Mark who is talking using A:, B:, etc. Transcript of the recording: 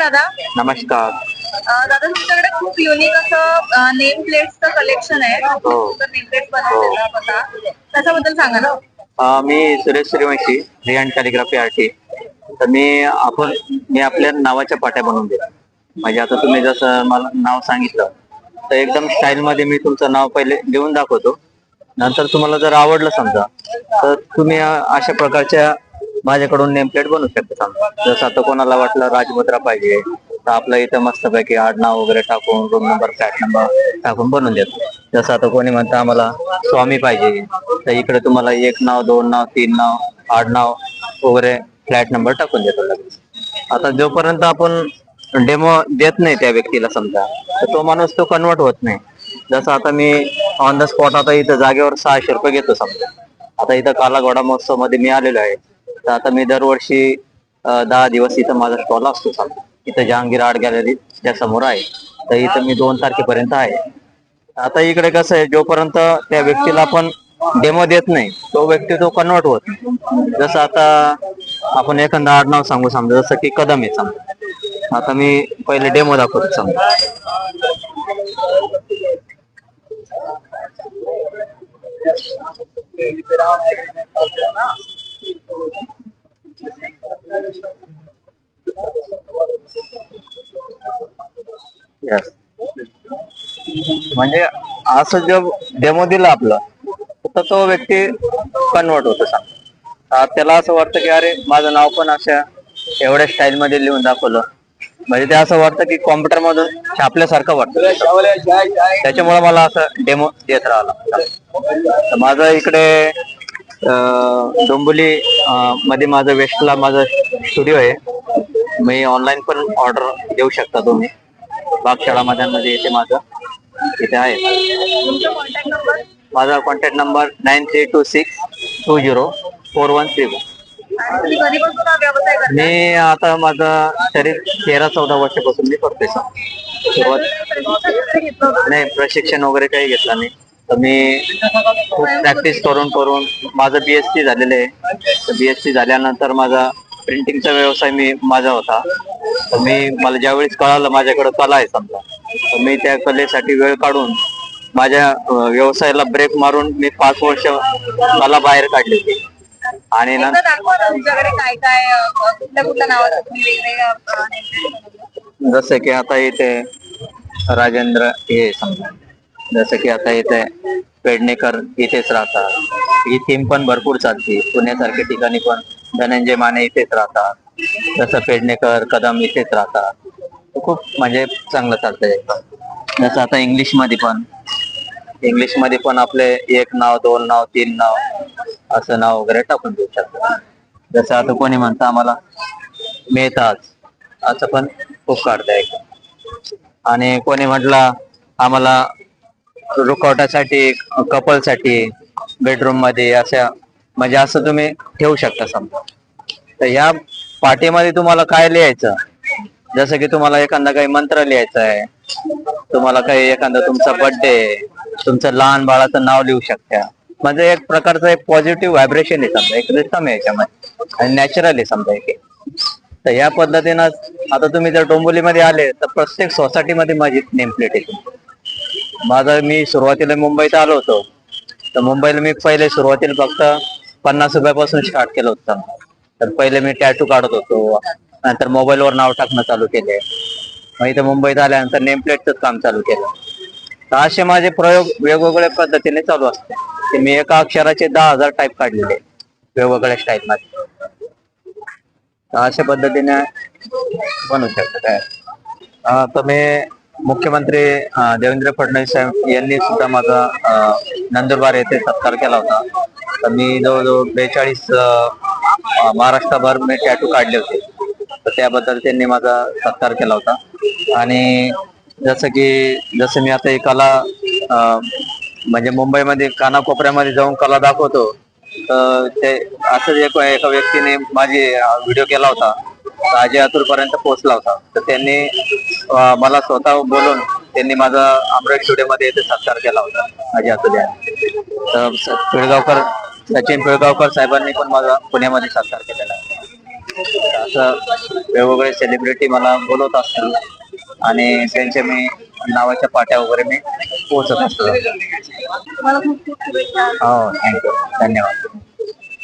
A: दादा.
B: नमस्कार.
A: अं, दादा तुमच्याकडे खूप युनिक असं नेम प्लेट्सचं कलेक्शन आहे. नेम प्लेट बनवलेला होता त्याच्याबद्दल सांगा ना.
B: अ, मी सुरेश सूर्यवंशी री अँड कॅलिग्राफी आर्टी तर मी आपण मी आपल्या नावाच्या पाट्या बनवून देतो. म्हणजे आता तुम्ही जसं मला नाव सांगितलं तर एकदम स्टाईल मध्ये मी तुमचं नाव पहिले लिहून दाखवतो. नंतर तुम्हाला जर आवडलं समजा तर तुम्ही अ, अशा प्रकारच्या माझ्याकडून नेम प्लेट बनवू समजा जसं आता कोणाला वाटलं राजमुद्रा पाहिजे तर आपलं इथं मस्तपैकी आडनाव वगैरे टाकून रूम नंबर फ्लॅट नंबर टाकून बनवून देतो. जसं आता कोणी म्हणतं आम्हाला स्वामी पाहिजे तर इकडे तुम्हाला एक नाव दोन नाव तीन नाव आडनाव वगैरे फ्लॅट नंबर टाकून देतो लगेच. आता जोपर्यंत आपण डेमो देत नाही त्या व्यक्तीला समजा तर तो माणूस तो कन्वर्ट होत नाही. जसं आता मी ऑन द स्पॉट आता इथं जागेवर सहाशे रुपये घेतो समजा. आता इथं काला घोडा महोत्सवमध्ये मी आलेलो आहे. तर आता मी दरवर्षी दहा दिवस इथं माझा स्टॉल असतो चालतो इथं जहांगीर आर्ट गॅलरी त्या समोर आहे. तर इथं मी दोन तारखेपर्यंत आहे. आता इकडे कसं आहे जोपर्यंत त्या व्यक्तीला आपण डेमो देत नाही तो व्यक्ती तो कन्वर्ट होत जसं आता आपण एखादा आडनाव सांगू समजा जसं की कदम आहे समजा. आता मी पहिले डेमो दाखवतो समजा. Yes. म्हणजे असं जो डेमो दिला आपला तर तो व्यक्ती कन्वर्ट होतो सांग. त्याला असं वाटतं की अरे माझं नाव पण अशा एवढ्या स्टाईल मध्ये लिहून दाखवलं. म्हणजे ते असं वाटतं की कॉम्प्युटर मधून छापल्यासारखं वाटतं. त्याच्यामुळे मला असं डेमो देत राहिला. तर माझं इकडे डोंबोली मध्ये माझं वेस्टला माझं स्टुडिओ आहे. मी ऑनलाईन पण ऑर्डर देऊ शकता तुम्ही. बागशाळा मैदानमध्ये येते माझं. इथे आहे.
A: नंबर
B: माझा contact number nine three two six two zero four one three one मी आता माझं शरीर तेरा चौदा वर्षापासून मी करतोय सर. सुरुवात नाही प्रशिक्षण वगैरे काही घेतलं नाही. तर मी खूप प्रॅक्टिस करून करून माझं बीएससी झालेलं आहे. तर बीएससी झाल्यानंतर माझा प्रिंटिंगचा व्यवसाय मी माझा होता. तर मी मला ज्यावेळेस कळालं माझ्याकडे कला आहे समजा तर मी त्या कलेसाठी वेळ काढून माझ्या व्यवसायाला ब्रेक मारून मी पाच वर्ष कला बाहेर काढली. आणि
A: ना काय काय कुठल्या कुठल्या नावाचं.
B: जसं की आता इथे राजेंद्र हे समजा. जसं की आता इथे पेडणेकर इथेच राहतात. ही थीम पण भरपूर चालते. पुण्यासारख्या ठिकाणी पण धनंजय माने इथेच राहतात. जसं पेडणेकर कदम इथेच राहतात. खूप म्हणजे चांगलं चालतंय. जसं आता इंग्लिशमध्ये पण. इंग्लिशमध्ये पण आपले एक नाव दोन नाव तीन नाव असं नाव वगैरे टाकून देऊ शकतात. जसं आता कोणी म्हणतं आम्हाला मेहताज. असं पण खूप काढता आणि कोणी म्हटलं आम्हाला रुकवटासाठी कपलसाठी बेडरूममध्ये अशा म्हणजे असं तुम्ही ठेवू शकता समजा. तर या पाठीमध्ये तुम्हाला काय लिहायचं? जसं की तुम्हाला एखादा काही मंत्र लिहायचं आहे. तुम्हाला काही एखादा तुमचा बर्थडे तुमचं लहान बाळाचं नाव लिहू शकता. म्हणजे एक प्रकारचं एक पॉझिटिव्ह व्हायब्रेशन आहे समजा. एक रिथम आहे याच्यामध्ये. आणि नॅचरल आहे समजा एक. तर या पद्धतीनं आता तुम्ही जर डोंबोलीमध्ये आले तर प्रत्येक सोसायटीमध्ये माझी नेमप्लेट येते माझं माझा मी सुरुवातीला मुंबईत आलो होतो. तर मुंबईला मी पहिले सुरुवातीला फक्त पन्नास रुपयापासून स्टार्ट केलं होतं. तर पहिले मी टॅटू काढत होतो. नंतर मोबाईलवर नाव टाकणं चालू केले. मग इथे मुंबईत आल्यानंतर नेमप्लेटचंच काम चालू केलं. तर असे माझे प्रयोग वेगवेगळ्या पद्धतीने चालू असते. ते मी एका अक्षराचे दहा हजार टाईप काढलेले वेगवेगळ्या स्टाईल मध्ये. तर अशा पद्धतीने बनवू शकतो काय? तर मी मुख्यमंत्री देवेंद्र फडणवीस साहेब यांनी सुद्धा माझा नंदुरबार येथे सत्कार केला होता. तर मी जवळजवळ बेचाळीस महाराष्ट्रभर मी टॅटू काढले होते. तर त्याबद्दल त्यांनी माझा सत्कार केला होता. आणि जसं की जसं मी आता एकाला कला म्हणजे मुंबईमध्ये कानाकोपऱ्यामध्ये जाऊन कला दाखवतो तर ते असंच एक एका व्यक्तीने माझी व्हिडिओ केला होता. अजय अतुल पर्यंत पोहोचला होता. तर त्यांनी मला स्वतः बोलून त्यांनी माझा अमरावती स्टुडिओमध्ये येथे इथे सत्कार केला होता. अजय अतुल यांनी तर पिळगावकर सचिन पिळगावकर साहेबांनी पण माझा पुण्यामध्ये साकार केलेला आहे. असं वेगवेगळे सेलिब्रिटी मला बोलवत असतात आणि त्यांच्या मी नावाच्या पाट्या वगैरे मी पोहोचत असतो. हो थँक्यू धन्यवाद.